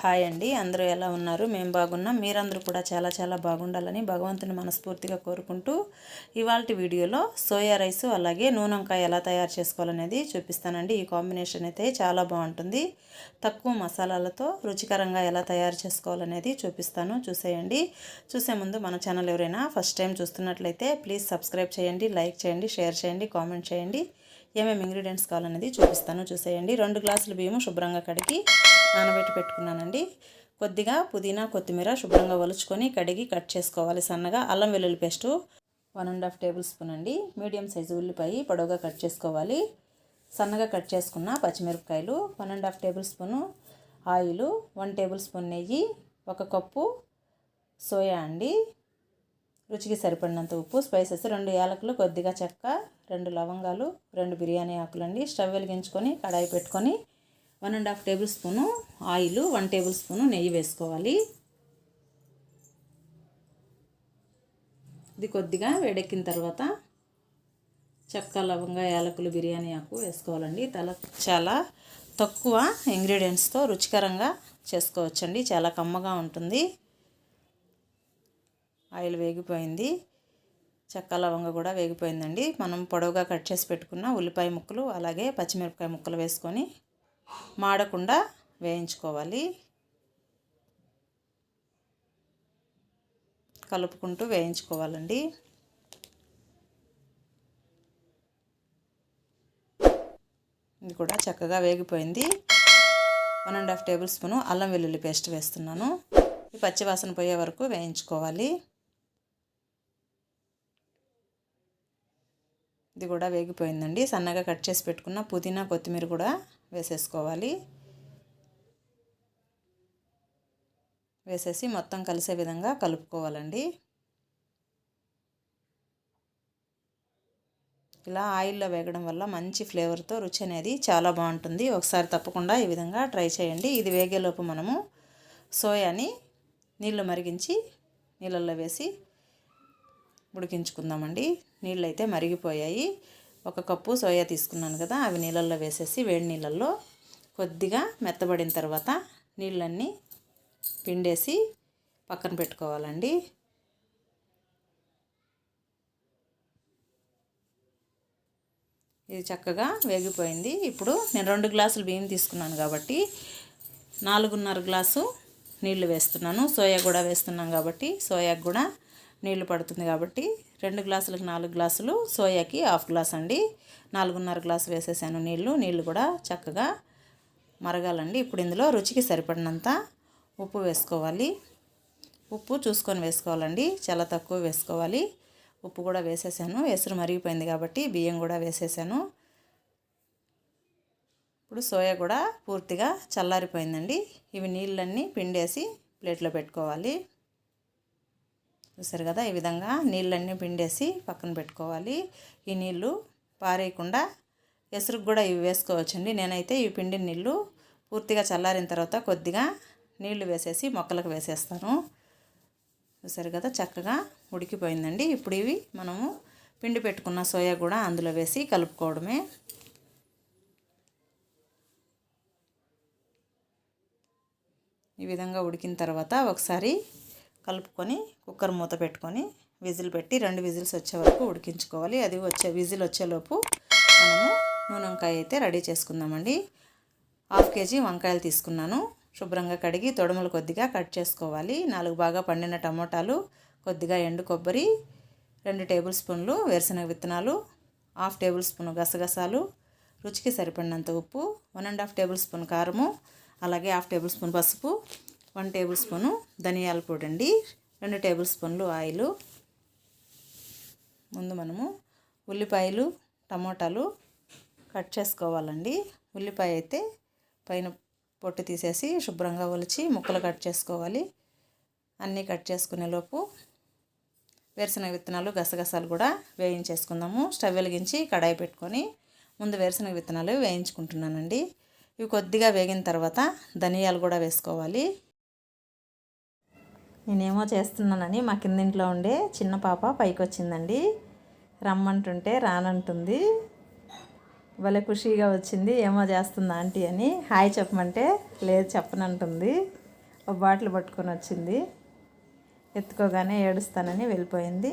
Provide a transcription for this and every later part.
Hi అండి. అందరూ ఎలా ఉన్నారు? మేము బాగున్నాం. మీరందరూ కూడా చాలా చాలా బాగుండాలని భగవంతుని మనస్ఫూర్తిగా కోరుకుంటూ ఇవాళ వీడియోలో సోయా రైస్ అలాగే నూనె వంకాయ ఎలా తయారు చేసుకోవాలనేది చూపిస్తానండి. ఈ కాంబినేషన్ అయితే చాలా బాగుంటుంది. తక్కువ మసాలాలతో రుచికరంగా ఎలా తయారు చేసుకోవాలనేది చూపిస్తాను. చూసేయండి. చూసే ముందు మన ఛానల్ ఎవరైనా ఫస్ట్ టైం చూస్తున్నట్లయితే ప్లీజ్ సబ్స్క్రైబ్ చేయండి లైక్ చేయండి షేర్ చేయండి కామెంట్ చేయండి. ఏమేమి ఇంగ్రీడియంట్స్ కావాలనేది చూపిస్తాను. చూసేయండి. రెండు గ్లాసులు బియ్యము శుభ్రంగా కడిగి నానబెట్టి పెట్టుకున్నానండి. కొద్దిగా పుదీనా కొత్తిమీర శుభ్రంగా ఒలుచుకొని కడిగి కట్ చేసుకోవాలి సన్నగా. అల్లం వెల్లుల్లి paste one and half table spoon అండి. మీడియం సైజు ఉల్లిపాయ పొడవుగా కట్ చేసుకోవాలి. సన్నగా కట్ చేసుకున్న పచ్చిమిరపకాయలు one and half table spoon oil one table spoon నెయ్యి ఒక కప్పు సోయా అండి. రుచికి సరిపడినంత ఉప్పు స్పైసెస్ రెండు యాలకులు కొద్దిగా చెక్క రెండు లవంగాలు రెండు బిర్యానీ ఆకులండి. స్టవ్ వెలిగించుకొని కడాయి పెట్టుకొని one and half table spoon oil one table spoon నెయ్యి వేసుకోవాలి. ఇది కొద్దిగా వేడెక్కిన తర్వాత చెక్క లవంగా యాలకులు బిర్యానీ ఆకు వేసుకోవాలండి. తల చాలా తక్కువ ఇంగ్రీడియంట్స్తో రుచికరంగా చేసుకోవచ్చండి. చాలా కమ్మగా ఉంటుంది. ఆయిల్ వేగిపోయింది. చెక్క లవంగ కూడా వేగిపోయిందండి. మనం పొడవుగా కట్ చేసి పెట్టుకున్న ఉల్లిపాయ ముక్కలు అలాగే పచ్చిమిరపకాయ ముక్కలు వేసుకొని మాడకుండా వేయించుకోవాలి. కలుపుకుంటూ వేయించుకోవాలండి. ఇది కూడా చక్కగా వేగిపోయింది. One and half table spoon అల్లం వెల్లుల్లి పేస్ట్ వేస్తున్నాను. ఈ పచ్చివాసన పోయే వరకు వేయించుకోవాలి. ఇది కూడా వేగిపోయిందండి. సన్నగా కట్ చేసి పెట్టుకున్న పుదీనా కొత్తిమీర కూడా వేసేసుకోవాలి. వేసేసి మొత్తం కలిసే విధంగా కలుపుకోవాలండి. ఇలా ఆయిల్లో వేగడం వల్ల మంచి ఫ్లేవర్తో రుచి అనేది చాలా బాగుంటుంది. ఒకసారి తప్పకుండా ఈ విధంగా ట్రై చేయండి. ఇది వేగేలోపు మనము సోయాని నీళ్ళు మరిగించి నీళ్ళల్లో వేసి ఉడికించుకుందామండి. నీళ్ళు అయితే మరిగిపోయాయి. ఒక కప్పు సోయా తీసుకున్నాను కదా అవి నీళ్ళల్లో వేసేసి వేడి నీళ్ళల్లో కొద్దిగా మెత్తబడిన తర్వాత నీళ్ళన్నీ పిండేసి పక్కన పెట్టుకోవాలండి. ఇది చక్కగా వేగిపోయింది. ఇప్పుడు నేను రెండు గ్లాసులు బియ్యం తీసుకున్నాను కాబట్టి నాలుగున్నర గ్లాసు నీళ్ళు వేస్తున్నాను. సోయా కూడా వేస్తున్నాం కాబట్టి సోయాకు కూడా నీళ్ళు పడుతుంది కాబట్టి రెండు గ్లాసులకు నాలుగు గ్లాసులు సోయాకి హాఫ్ గ్లాస్ అండి. నాలుగున్నర గ్లాసు వేసేసాను నీళ్ళు నీళ్ళు కూడా చక్కగా మరగాలండి. ఇప్పుడు ఇందులో రుచికి సరిపడినంత ఉప్పు వేసుకోవాలి. ఉప్పు చూసుకొని వేసుకోవాలండి. చాలా తక్కువ వేసుకోవాలి. ఉప్పు కూడా వేసేసాను. ఎసురు మరిగిపోయింది కాబట్టి బియ్యం కూడా వేసేసాను. ఇప్పుడు సోయా కూడా పూర్తిగా చల్లారిపోయిందండి. ఇవి నీళ్ళన్నీ పిండేసి ప్లేట్లో పెట్టుకోవాలి. చూసారు కదా? ఈ విధంగా నీళ్ళన్నీ పిండేసి పక్కన పెట్టుకోవాలి. ఈ నీళ్ళు పారేయకుండా ఎసురుకు కూడా ఇవి వేసుకోవచ్చండి. నేనైతే ఈ పిండి నీళ్ళు పూర్తిగా చల్లారిన తర్వాత కొద్దిగా నీళ్ళు వేసేసి మొక్కలకు వేసేస్తాను. చూసారు కదా? చక్కగా ఉడికిపోయిందండి. ఇప్పుడు ఇవి మనము పిండి పెట్టుకున్న సోయా కూడా అందులో వేసి కలుపుకోవడమే. ఈ విధంగా ఉడికిన తర్వాత ఒకసారి కలుపుకొని కుక్కర్ మూత పెట్టుకొని విజిల్ పెట్టి రెండు విజిల్స్ వచ్చే వరకు ఉడికించుకోవాలి. అది వచ్చే విజిల్ వచ్చేలోపు మనము నూనె వంకాయ అయితే రెడీ చేసుకుందామండి. హాఫ్ కేజీ వంకాయలు తీసుకున్నాను. శుభ్రంగా కడిగి తొడమలు కొద్దిగా కట్ చేసుకోవాలి. నాలుగు బాగా పండిన టమోటాలు కొద్దిగా ఎండు కొబ్బరి రెండు టేబుల్ స్పూన్లు వేరుశనగ విత్తనాలు హాఫ్ టేబుల్ స్పూన్ గసగసాలు రుచికి సరిపడినంత ఉప్పు one and half table spoon కారము అలాగే హాఫ్ టేబుల్ స్పూన్ పసుపు వన్ టేబుల్ స్పూను ధనియాల పొడి అండి రెండు టేబుల్ స్పూన్లు ఆయిల్. ముందు మనము ఉల్లిపాయలు టమోటాలు కట్ చేసుకోవాలండి. ఉల్లిపాయ అయితే పైన పొట్టు తీసేసి శుభ్రంగా ఒలిచి ముక్కలు కట్ చేసుకోవాలి. అన్నీ కట్ చేసుకునేలోపు వేరుశనగ విత్తనాలు గసగసాలు కూడా వేయించేసుకుందాము. స్టవ్ వెలిగించి కడాయి పెట్టుకొని ముందు వేరుశనగ విత్తనాలు వేయించుకుంటున్నానండి. ఇవి కొద్దిగా వేగిన తర్వాత ధనియాలు కూడా వేసుకోవాలి. నేనేమో చేస్తున్నానని మా కిందింట్లో ఉండే చిన్న పాప పైకి వచ్చిందండి రమ్మంటుంటే రానంటుంది. భలే ఖుషీగా వచ్చింది. ఏమో చేస్తుంది ఆంటీ అని. హాయ్ చెప్పమంటే లేదు చెప్పనంటుంది. ఒక బాటిల్ పట్టుకొని వచ్చింది. ఎత్తుకోగానే ఏడుస్తానని వెళ్ళిపోయింది.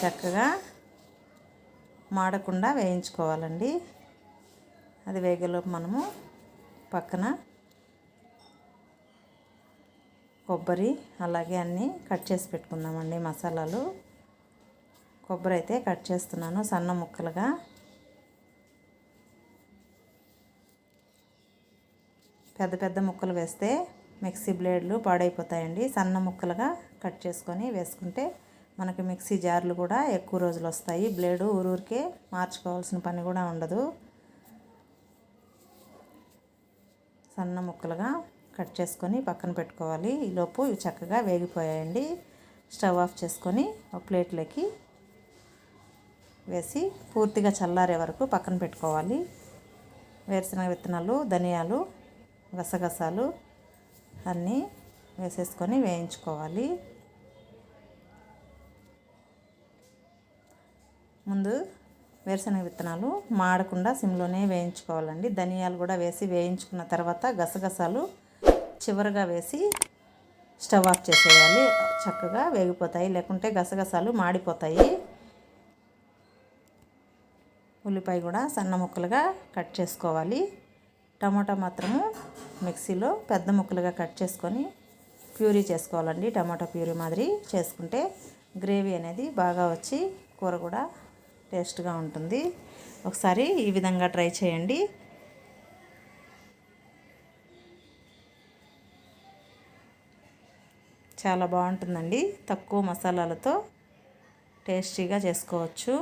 చక్కగా మాడకుండా వేయించుకోవాలండి. అది వేగలోపు మనము పక్కన కొబ్బరి అలాగే అన్నీ కట్ చేసి పెట్టుకుందామండి మసాలాలు. కొబ్బరి అయితే కట్ చేస్తున్నాను సన్న ముక్కలుగా. పెద్ద పెద్ద ముక్కలు వేస్తే మిక్సీ బ్లేడ్లు పాడైపోతాయండి. సన్న ముక్కలుగా కట్ చేసుకొని వేసుకుంటే మనకి మిక్సీ జార్లు కూడా ఎక్కువ రోజులు వస్తాయి. బ్లేడు ఊరూరికే మార్చుకోవాల్సిన పని కూడా ఉండదు. సన్న ముక్కలుగా కట్ చేసుకొని పక్కన పెట్టుకోవాలి. ఈలోపు ఇవి చక్కగా వేగిపోయాయండి. స్టవ్ ఆఫ్ చేసుకొని ఒక ప్లేట్లోకి వేసి పూర్తిగా చల్లారే వరకు పక్కన పెట్టుకోవాలి. వేరుశనగ విత్తనాలు ధనియాలు గసగసాలు అన్నీ వేసేసుకొని వేయించుకోవాలి. ముందు వేరుశనగ విత్తనాలు మాడకుండా సిమ్లోనే వేయించుకోవాలండి. ధనియాలు కూడా వేసి వేయించుకున్న తర్వాత గసగసాలు చివరగా వేసి స్టవ్ ఆఫ్ చేసేయాలి. చక్కగా వేగిపోతాయి. లేకుంటే గసగసాలు మాడిపోతాయి. ఉల్లిపాయ కూడా సన్న ముక్కలుగా కట్ చేసుకోవాలి. టమాటా మాత్రము మిక్సీలో పెద్ద ముక్కలుగా కట్ చేసుకొని ప్యూరీ చేసుకోవాలండి. టమాటా ప్యూరీ మాదిరి చేసుకుంటే గ్రేవీ అనేది బాగా వచ్చి కూర కూడా టేస్ట్గా ఉంటుంది. ఒకసారి ఈ విధంగా ట్రై చేయండి. చాలా బాగుంటుందండి. తక్కువ మసాలాలతో టేస్టీగా చేసుకోవచ్చు.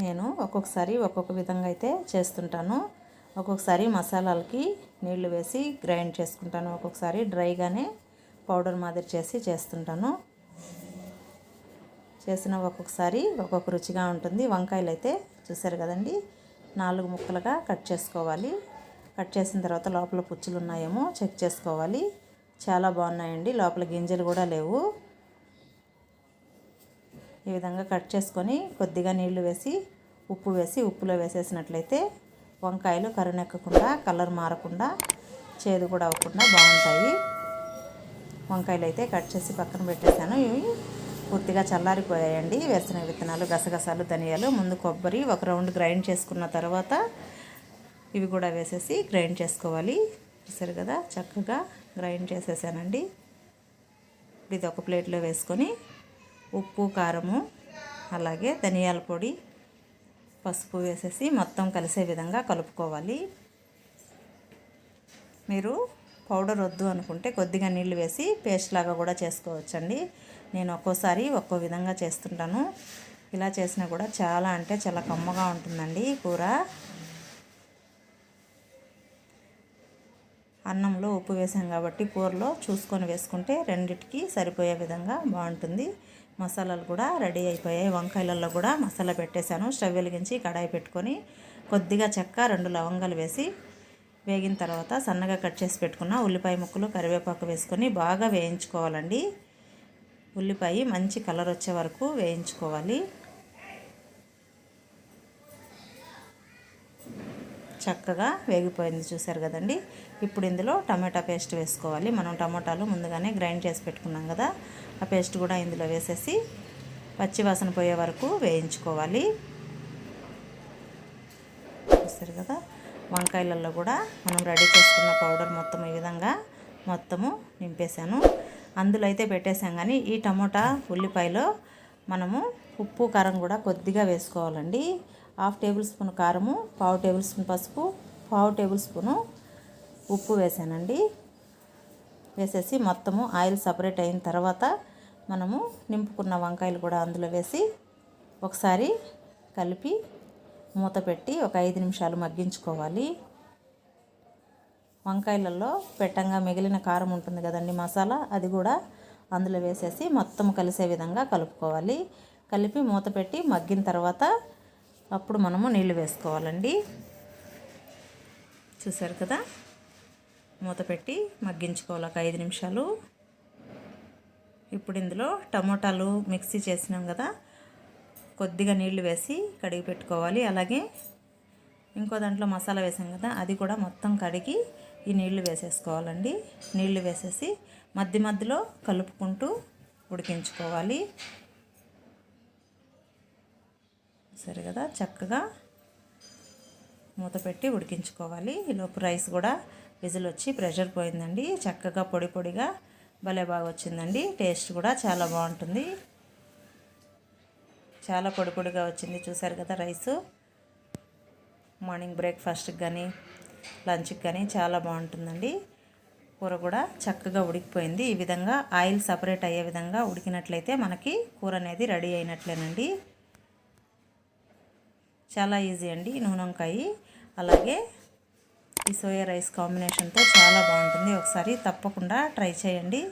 నేను ఒక్కొక్కసారి ఒక్కొక్క విధంగా అయితే చేస్తుంటాను. ఒక్కొక్కసారి మసాలాలకి నీళ్ళు వేసి గ్రైండ్ చేసుకుంటాను. ఒక్కొక్కసారి డ్రైగానే పౌడర్ మాదిరి చేసి చేస్తుంటాను. చేసిన ఒక్కొక్కసారి ఒక్కొక్క రుచిగా ఉంటుంది. వంకాయలు అయితే చూసారు కదండి? నాలుగు ముక్కలుగా కట్ చేసుకోవాలి. కట్ చేసిన తర్వాత లోపల పుచ్చులు ఉన్నాయేమో చెక్ చేసుకోవాలి. చాలా బాగున్నాయండి. లోపల గింజలు కూడా లేవు. ఈ విధంగా కట్ చేసుకొని కొద్దిగా నీళ్ళు వేసి ఉప్పు వేసి ఉప్పులో వేసేసినట్లయితే వంకాయలు కరునెక్కకుండా కలర్ మారకుండా చేదు కూడా అవ్వకుండా బాగుంటాయి. వంకాయలు అయితే కట్ చేసి పక్కన పెట్టేశాను. ఇవి పూర్తిగా చల్లారిపోయాయండి. వేసిన విత్తనాలు గసగసాలు ధనియాలు ముందు కొబ్బరి ఒక రౌండ్ గ్రైండ్ చేసుకున్న తర్వాత ఇవి కూడా వేసేసి గ్రైండ్ చేసుకోవాలి. చూసారు కదా చక్కగా గ్రైండ్ చేసేసానండి. ఇది ఒక ప్లేట్లో వేసుకొని ఉప్పు కారము అలాగే ధనియాల పొడి పసుపు వేసేసి మొత్తం కలిసే విధంగా కలుపుకోవాలి. మీరు పౌడర్ వద్దు అనుకుంటే కొద్దిగా నీళ్ళు వేసి పేస్ట్ లాగా కూడా చేసుకోవచ్చండి. నేను ఒక్కోసారి ఒక్కో విధంగా చేస్తుంటాను. ఇలా చేసినా కూడా చాలా అంటే చాలా కమ్మగా ఉంటుందండి కూర. అన్నంలో ఉప్పు వేసాం కాబట్టి కూరలో చూసుకొని వేసుకుంటే రెండిటికి సరిపోయే విధంగా బాగుంటుంది. మసాలాలు కూడా రెడీ అయిపోయాయి. వంకాయలలో కూడా మసాలా పెట్టేశాను. స్టవ్ వెలిగించి కడాయి పెట్టుకొని కొద్దిగా చెక్క రెండు లవంగాలు వేసి వేగిన తర్వాత సన్నగా కట్ చేసి పెట్టుకున్న ఉల్లిపాయ ముక్కలు కరివేపాకు వేసుకొని బాగా వేయించుకోవాలండి. ఉల్లిపాయ మంచి కలర్ వచ్చే వరకు వేయించుకోవాలి. చక్కగా వేగిపోయింది చూసారు కదండి. ఇప్పుడు ఇందులో టమాటా పేస్ట్ వేసుకోవాలి. మనం టమాటాలు ముందుగానే గ్రైండ్ చేసి పెట్టుకున్నాం కదా. ఆ పేస్ట్ కూడా ఇందులో వేసేసి పచ్చివాసన పోయే వరకు వేయించుకోవాలి. చూసారు కదా? వంకాయలలో కూడా మనం రెడీ చేసుకున్న పౌడర్ మొత్తం ఈ విధంగా మొత్తము నింపేశాను. అందులో అయితే పెట్టేశాం. కానీ ఈ టమోటా ఉల్లిపాయలో మనము ఉప్పు కారం కూడా కొద్దిగా వేసుకోవాలండి. హాఫ్ టేబుల్ స్పూన్ కారము పావు టేబుల్ స్పూన్ పసుపు పావు టేబుల్ స్పూను ఉప్పు వేసానండి. వేసేసి మొత్తము ఆయిల్ సపరేట్ అయిన తర్వాత మనము నింపుకున్న వంకాయలు కూడా అందులో వేసి ఒకసారి కలిపి మూత పెట్టి ఒక ఐదు నిమిషాలు మగ్గించుకోవాలి. వంకాయలలో పెట్టంగా మిగిలిన కారం ఉంటుంది కదండి మసాలా అది కూడా అందులో వేసేసి మొత్తం కలిసే విధంగా కలుపుకోవాలి. కలిపి మూత పెట్టి మగ్గిన తర్వాత అప్పుడు మనము నీళ్ళు వేసుకోవాలండి. చూసారు కదా? మూత పెట్టి మగ్గించుకోవాలి ఒక ఐదు నిమిషాలు. ఇప్పుడు ఇందులో టమోటాలు మిక్సీ చేసినాం కదా? కొద్దిగా నీళ్ళు వేసి కడిగి పెట్టుకోవాలి. అలాగే ఇంకో దాంట్లో మసాలా వేసాం కదా అది కూడా మొత్తం కడిగి ఈ నీళ్ళు వేసేసుకోవాలండి. నీళ్ళు వేసేసి మధ్య మధ్యలో కలుపుకుంటూ ఉడికించుకోవాలి. సరే కదా చక్కగా మూత పెట్టి ఉడికించుకోవాలి. ఈలోపు రైస్ కూడా విజిల్ వచ్చి ప్రెషర్ పోయిందండి. చక్కగా పొడి పొడిగా భలే బాగా వచ్చిందండి. టేస్ట్ కూడా చాలా బాగుంటుంది. చాలా పొడి పొడిగా వచ్చింది చూసారు కదా రైసు. మార్నింగ్ బ్రేక్ఫాస్ట్కి కానీ లంచ్కి కానీ చాలా బాగుంటుందండి. కూర కూడా చక్కగా ఉడికిపోయింది. ఈ విధంగా ఆయిల్ సపరేట్ అయ్యే విధంగా ఉడికినట్లయితే మనకి కూర అనేది రెడీ అయినట్లేనండి. చాలా ఈజీ అండి నూనె వంకాయ అలాగే ఈ సోయా రైస్ కాంబినేషన్తో చాలా బాగుంటుంది. ఒకసారి తప్పకుండా ట్రై చేయండి.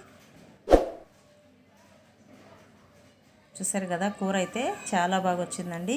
చూసారు కదా కూర అయితే చాలా బాగా వచ్చిందండి